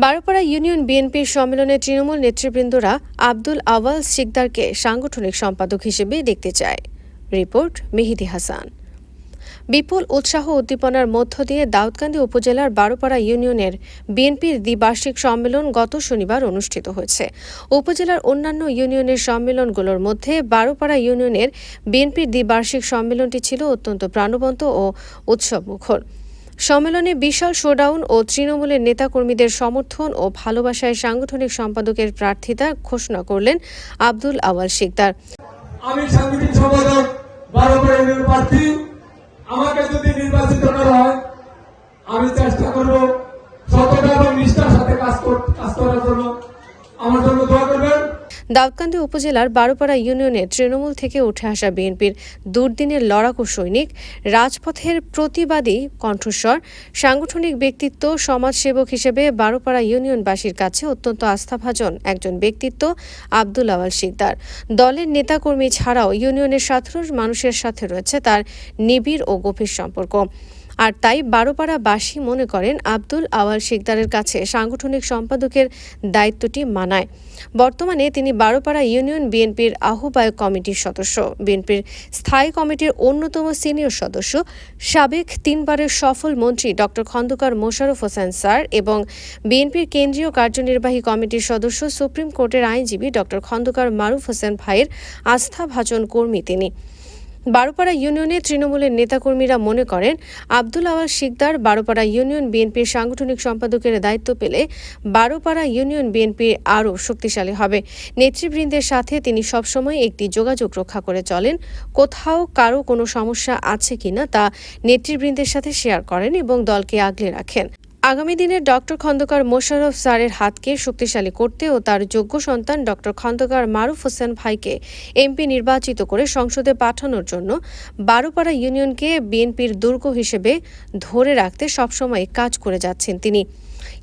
Baropara union বিএনপির সম্মেলনে তৃণমূল নেতৃবৃন্দরা আব্দুল আওয়াল সিকদারকে সাংগঠনিক সম্পাদক হিসেবে দেখতে চায়। রিপোর্ট মেহিদি হাসান। বিপুল উৎসাহ উদ্দীপনার মধ্য দিয়ে দাউদকান্দি উপজেলার বারোপাড়া ইউনিয়নের বিএনপির দ্বিবার্ষিক সম্মেলন গত শনিবার অনুষ্ঠিত হয়েছে। উপজেলার অন্যান্য ইউনিয়নের সম্মেলনগুলোর মধ্যে বারোপাড়া ইউনিয়নের বিএনপির দ্বিবার্ষিক সম্মেলনটি ছিল অত্যন্ত প্রাণবন্ত ও উৎসবমুখর। সম্মেলনে বিশাল শোডাউন ও তৃণমূলের নেতাকর্মীদের সমর্থন ও ভালোবাসায় সাংগঠনিক সম্পাদকের প্রার্থিতা ঘোষণা করলেন আব্দুল আওয়াল শিকদার। আমি সাংগঠনিক সম্পাদক প্রার্থী। আমাকে যদি নির্বাচিত করা হয়, আমি চেষ্টা করব সততা দাউদকান্দি উপজেলার বারোপাড়া ইউনিয়নে তৃণমূল থেকে উঠে আসা বিএনপির দুর্দিনের লড়াকু সৈনিক, রাজপথের প্রতিবাদী কণ্ঠস্বর, সাংগঠনিক ব্যক্তিত্ব, সমাজসেবক হিসেবে বারোপাড়া ইউনিয়নবাসীর কাছে অত্যন্ত আস্থাভাজন একজন ব্যক্তিত্ব আব্দুল আওয়াল শিকদার। দলের নেতাকর্মী ছাড়াও ইউনিয়নের সাধারণ মানুষের সাথে রয়েছে তার নিবিড় ও গভীর সম্পর্ক। আর তাই বারোপাড়াবাসী মনে করেন আব্দুল আওয়াল শিকদারের কাছে সাংগঠনিক সম্পাদকের দায়িত্বটি মানায়। বর্তমানে তিনি বারোপাড়া ইউনিয়ন বিএনপির আহ্বায়ক কমিটির সদস্য। বিএনপির স্থায়ী কমিটির অন্যতম সিনিয়র সদস্য, সাবেক তিনবারের সফল মন্ত্রী ডক্টর খন্দকার মোশারফ হোসেন স্যার এবং বিএনপির কেন্দ্রীয় কার্যনির্বাহী কমিটির সদস্য, সুপ্রিম কোর্টের আইনজীবী ডক্টর খন্দকার মারুফ হোসেন ভাইয়ের আস্থাভাজন কর্মী তিনি। বারোপাড়া ইউনিয়নে তৃণমূলের নেতাকর্মীরা মনে করেন, আব্দুল আওয়াল শিকদার বারোপাড়া ইউনিয়ন বিএনপির সাংগঠনিক সম্পাদকের দায়িত্ব পেলে বারোপাড়া ইউনিয়ন বিএনপি আরও শক্তিশালী হবে। নেতৃবৃন্দের সাথে তিনি সবসময় একটি যোগাযোগ রক্ষা করে চলেন। কোথাও কারও কোনো সমস্যা আছে কিনা তা নেতৃবৃন্দের সাথে শেয়ার করেন এবং দলকে আগলে রাখেন। আগামী দিনে ডক্টর খন্দকার মোশাররফ স্যারের হাতকে শক্তিশালী করতে ও তার যোগ্য সন্তান ডক্টর খন্দকার মারুফ হোসেন ভাইকে এমপি নির্বাচিত করে সংসদে পাঠানোর জন্য বারোপাড়া ইউনিয়নকে বিএনপির দুর্গ হিসেবে ধরে রাখতে সবসময় কাজ করে যাচ্ছেন তিনি।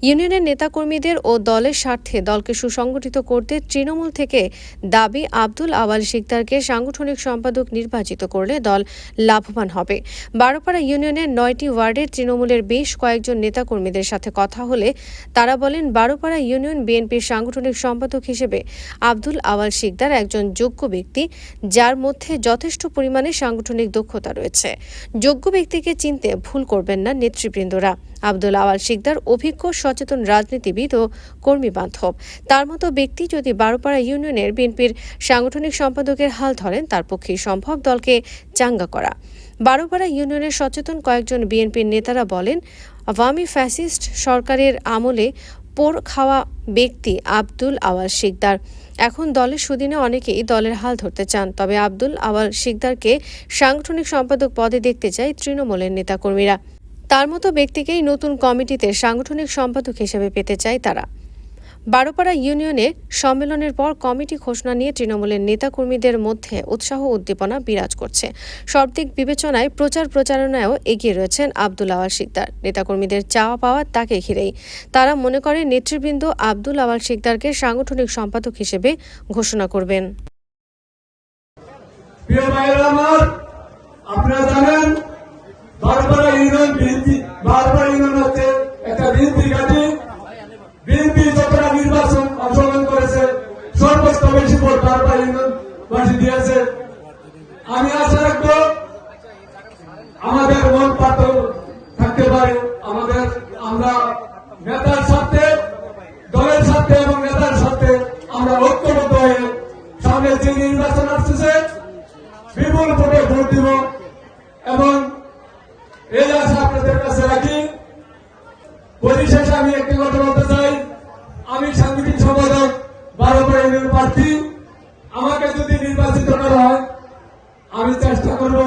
ইউনিয়নের নেতাকর্মীদের ও দলের স্বার্থে দলকে সুসংগঠিত করতে তৃণমূল থেকে দাবি আব্দুল আওয়াল শিকদারকে সাংগঠনিক সম্পাদক নির্বাচিত করলে দল লাভবান হবে। বারোপাড়া ইউনিয়নের নয়টি ওয়ার্ডের তৃণমূলের বেশ কয়েকজন নেতাকর্মীদের সাথে কথা হলে তারা বলেন, বারোপাড়া ইউনিয়ন বিএনপির সাংগঠনিক সম্পাদক হিসেবে আব্দুল আওয়াল শিকদার একজন যোগ্য ব্যক্তি, যার মধ্যে যথেষ্ট পরিমাণে সাংগঠনিক দক্ষতা রয়েছে। যোগ্য ব্যক্তিকে চিনতে ভুল করবেন না নেতৃবৃন্দরা। আব্দুল আওয়াল শিকদার অভিজ্ঞ, সচেতন রাজনীতিবিদ ও কর্মী বান্ধব। তার মতো ব্যক্তি যদি বারোপাড়া ইউনিয়নের বিএনপির সাংগঠনিক সম্পাদকের হাল ধরেন, তার পক্ষেই সম্ভব দলকে চাঙ্গা করা। বারোপাড়া ইউনিয়নের সচেতন কয়েকজন বিএনপির নেতারা বলেন, আওয়ামী ফ্যাসিস্ট সরকারের আমলে পোর খাওয়া ব্যক্তি আব্দুল আওয়াল শিকদার। এখন দলের সুদিনে অনেকেই দলের হাল ধরতে চান, তবে আব্দুল আওয়াল শিকদারকে সাংগঠনিক সম্পাদক পদে দেখতে চায় তৃণমূলের নেতাকর্মীরা। তার মতো ব্যক্তিকেই নতুন কমিটিতে সাংগঠনিক সম্পাদক হিসেবে পেতে চায় তারা। বারোপাড়া ইউনিয়নে সম্মেলনের পর কমিটি ঘোষণা নিয়ে তৃণমূলের নেতাকর্মীদের মধ্যে উৎসাহ উদ্দীপনা বিরাজ করছে। সব দিক বিবেচনায় প্রচার প্রচারণায়ও এগিয়ে রয়েছেন আব্দুল আওয়াল শিকদার। নেতাকর্মীদের চাওয়া পাওয়া তাকে ঘিরেই। তারা মনে করে নেতৃবৃন্দ আব্দুল আওয়াল শিকদারকে সাংগঠনিক সম্পাদক হিসেবে ঘোষণা করবেন। আপনারা জানেন বারবার ইউনিয়ন বিএনপি, বারবার ইউনিয়ন হচ্ছে একটা বিএনপি ঘাঁটি। বিএনপি যতটা নির্বাচন অংশগ্রহণ করেছে, সর্বোচ্চ বেশি ভোট বারবার ইউনিয়ন বাসী দিয়েছে। আমি আশা রাখব আমাদের মন পাত্র থাকতে পারে। আমাদের, আমরা নেতার সাথে দলের সাথে এবং এই আশা আপনাদের কাছে রাখি। পরিশেষে আমি একটি কথা বলতে চাই। আমি সাংগঠনিক সম্পাদক ইউনিয়ন প্রার্থী। আমাকে যদি নির্বাচিত করা হয়, আমি চেষ্টা করব